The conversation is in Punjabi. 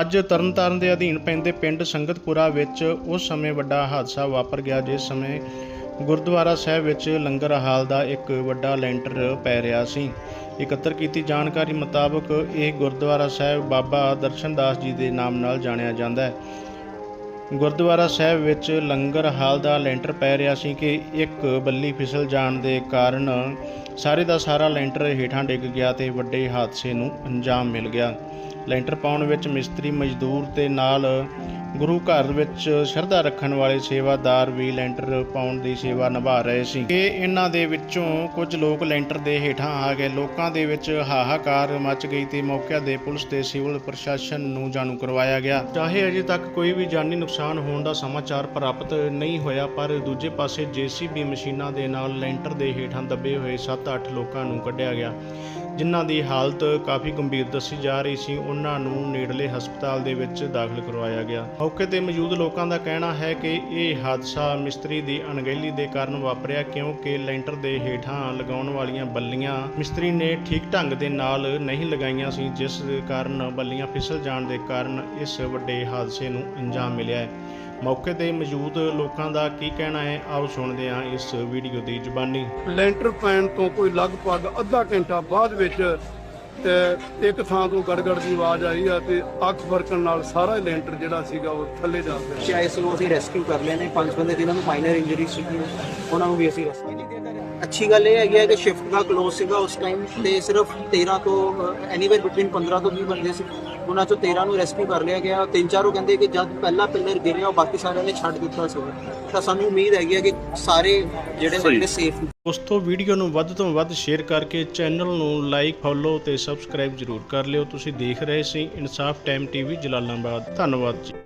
ਅੱਜ ਤਰਨਤਾਰਨ ਦੇ ਅਧੀਨ ਪੈਂਦੇ ਪਿੰਡ ਸੰਗਤਪੁਰਾ ਵਿੱਚ ਉਸ ਸਮੇਂ ਵੱਡਾ ਹਾਦਸਾ ਵਾਪਰ ਗਿਆ, ਜਿਸ ਸਮੇਂ ਗੁਰਦੁਆਰਾ ਸਾਹਿਬ ਵਿੱਚ ਲੰਗਰ ਹਾਲ ਦਾ ਇੱਕ ਵੱਡਾ ਲੈਂਟਰ ਪੈ ਰਿਹਾ ਸੀ। ਇਕੱਤਰ ਕੀਤੀ ਜਾਣਕਾਰੀ ਮੁਤਾਬਕ ਇਹ ਗੁਰਦੁਆਰਾ ਸਾਹਿਬ ਬਾਬਾ ਦਰਸ਼ਨਦਾਸ ਜੀ ਦੇ ਨਾਮ ਨਾਲ ਜਾਣਿਆ ਜਾਂਦਾ ਹੈ। ਗੁਰਦੁਆਰਾ ਸਾਹਿਬ ਵਿੱਚ ਲੰਗਰ ਹਾਲ ਦਾ ਲੈਂਟਰ ਪੈ ਰਿਹਾ ਸੀ ਕਿ ਇੱਕ ਬੱਲੀ ਫਿਸਲ ਜਾਣ ਦੇ ਕਾਰਨ ਸਾਰੇ ਦਾ ਸਾਰਾ ਲੈਂਟਰ ਹੇਠਾਂ ਡਿੱਗ ਗਿਆ ਤੇ ਵੱਡੇ ਹਾਦਸੇ ਨੂੰ ਅੰਜਾਮ ਮਿਲ ਗਿਆ। ਲੈਂਟਰ ਪਾਉਣ ਵਿੱਚ ਮਿਸਤਰੀ ਮਜ਼ਦੂਰ ਤੇ ਨਾਲ ਗੁਰੂ ਘਰ ਵਿੱਚ ਸ਼ਰਧਾ ਰੱਖਣ ਵਾਲੇ ਸੇਵਾਦਾਰ ਵੀ ਲੈਂਟਰ ਪਾਉਣ ਦੀ ਸੇਵਾ ਨਿਭਾ ਰਹੇ ਸੀ। ਕਿ ਇਹਨਾਂ ਦੇ ਵਿੱਚੋਂ ਕੁਝ ਲੋਕ ਲੈਂਟਰ ਦੇ ਹੇਠਾਂ ਆ ਗਏ। ਲੋਕਾਂ ਦੇ ਵਿੱਚ ਹਾਹਾਕਾਰ ਮਚ ਗਈ ਤੇ ਮੌਕੇ ਦੇ ਪੁਲਿਸ ਤੇ ਸਿਵਲ ਪ੍ਰਸ਼ਾਸਨ ਨੂੰ ਜਾਣੂ ਕਰਵਾਇਆ ਗਿਆ। ਚਾਹੇ ਅਜੇ ਤੱਕ ਕੋਈ ਵੀ ਜਾਨੀ ਨੁਕਸਾਨ ਹੋਣ ਦਾ ਸਮਾਚਾਰ ਪ੍ਰਾਪਤ ਨਹੀਂ ਹੋਇਆ, ਪਰ ਦੂਜੇ ਪਾਸੇ ਜੀਸੀਬੀ ਮਸ਼ੀਨਾਂ ਦੇ ਨਾਲ ਲੈਂਟਰ ਦੇ ਹੇਠਾਂ ਦੱਬੇ ਹੋਏ 7-8 ਲੋਕਾਂ ਨੂੰ ਕੱਢਿਆ ਗਿਆ, ਜਿਨ੍ਹਾਂ ਦੀ ਹਾਲਤ ਕਾਫੀ ਗੰਭੀਰ ਦੱਸੀ ਜਾ ਰਹੀ ਸੀ। ਉਹਨਾਂ ਨੂੰ ਨੇੜਲੇ ਹਸਪਤਾਲ ਦੇ ਵਿੱਚ ਦਾਖਲ ਕਰਵਾਇਆ ਗਿਆ। ਮੌਕੇ ਤੇ ਮੌਜੂਦ ਲੋਕਾਂ ਦਾ ਕਹਿਣਾ ਹੈ ਕਿ ਇਹ ਹਾਦਸਾ ਮਿਸਤਰੀ ਦੀ ਅਣਗਹਿਲੀ ਦੇ ਕਾਰਨ ਵਾਪਰਿਆ ਕਿਉਂਕਿ ਲੈਂਟਰ ਦੇ ਹੇਠਾਂ ਲਗਾਉਣ ਵਾਲੀਆਂ ਬੱਲੀਆਂ ਮਿਸਤਰੀ ਨੇ ਠੀਕ ਢੰਗ ਦੇ ਨਾਲ ਨਹੀਂ ਲਗਾਈਆਂ ਸੀ, ਜਿਸ ਕਾਰਨ ਬੱਲੀਆਂ ਫਿਸਲ ਜਾਣ ਦੇ ਕਾਰਨ ਇਸ ਵੱਡੇ ਹਾਦਸੇ ਨੂੰ ਅੰਜਾਮ ਮਿਲਿਆ ਹੈ। ਮੌਕੇ ਤੇ ਮੌਜੂਦ ਲੋਕਾਂ ਦਾ ਕੀ ਕਹਿਣਾ ਹੈ, ਆਓ ਸੁਣਦੇ ਹਾਂ ਇਸ ਵੀਡੀਓ ਦੀ ਜ਼ੁਬਾਨੀ। ਲੈਂਟਰ ਪੈਣ ਤੋਂ ਕੋਈ ਲਗਭਗ ਅੱਧਾ ਘੰਟਾ ਬਾਅਦ ਵਿੱਚ ਤੇ ਇੱਕ ਥਾਂ ਤੋਂ ਗੜਗੜ ਦੀ ਆਵਾਜ਼ ਆਈ ਆ ਤੇ ਅੱਖ ਫਰਕਣ ਨਾਲ ਸਾਰਾ ਲੈਂਟਰ ਜਿਹੜਾ ਸੀਗਾ ਉਹ ਥੱਲੇ ਜਾ ਪਿਆ। ਚਾਹੇ ਨੂੰ ਅਸੀਂ ਰੈਸਕਿਊ ਕਰ ਲਿਆ ਨੇ। ਪੰਜ ਬੰਦੇ ਜਿਨ੍ਹਾਂ ਨੂੰ ਮਾਈਨਰ ਇੰਜਰੀ ਸੀਗੀ। ਉਹਨਾਂ ਨੂੰ ਵੀ ਅਸੀਂ ਰੈਸਕਿਊ ਅੱਛੀ ਗੱਲ ਇਹ ਹੈਗੀ ਹੈ ਕਿ ਸ਼ਿਫਟ ਦਾ ਕਲੋਜ਼ ਸੀਗਾ ਉਸ ਟਾਈਮ ਤੇ ਸਿਰਫ 13 ਤੋਂ ਐਨੀਵੇਅਰ ਬਿਟਵੀਨ 15 ਤੋਂ 20 ਬੰਦੇ ਸੀ। ਉਹਨਾਂ ਚੋਂ 13 ਨੂੰ ਰੈਸਕਿਊ ਕਰ ਲਿਆ ਗਿਆ। ਤਿੰਨ ਚਾਰ ਉਹ ਕਹਿੰਦੇ ਕਿ ਜਦ ਪਹਿਲਾ ਪਿਲਰ ਗਿਰਿਆ ਉਹ ਬਾਕੀ ਸਾਰਿਆਂ ਨੇ ਛੱਡ ਦਿੱਤਾ ਸੀ। ਤਾਂ ਸਾਨੂੰ ਉਮੀਦ ਹੈਗੀ ਹੈ ਕਿ ਸਾਰੇ ਜਿਹੜੇ ਹੈਗੇ ਸੇਫ ਉਸ ਤੋਂ ਵੀਡੀਓ ਨੂੰ ਵੱਧ ਤੋਂ ਵੱਧ ਸ਼ੇਅਰ ਕਰਕੇ ਚੈਨਲ ਨੂੰ ਲਾਈਕ ਫੋਲੋ ਤੇ ਸਬਸਕ੍ਰਾਈਬ ਜ਼ਰੂਰ ਕਰ ਲਿਓ। ਤੁਸੀਂ ਦੇਖ ਰਹੇ ਸੀ ਇਨਸਾਫ ਟਾਈਮ ਟੀਵੀ ਜਲਾਲਾਬਾਦ। ਧੰਨਵਾਦ ਜੀ।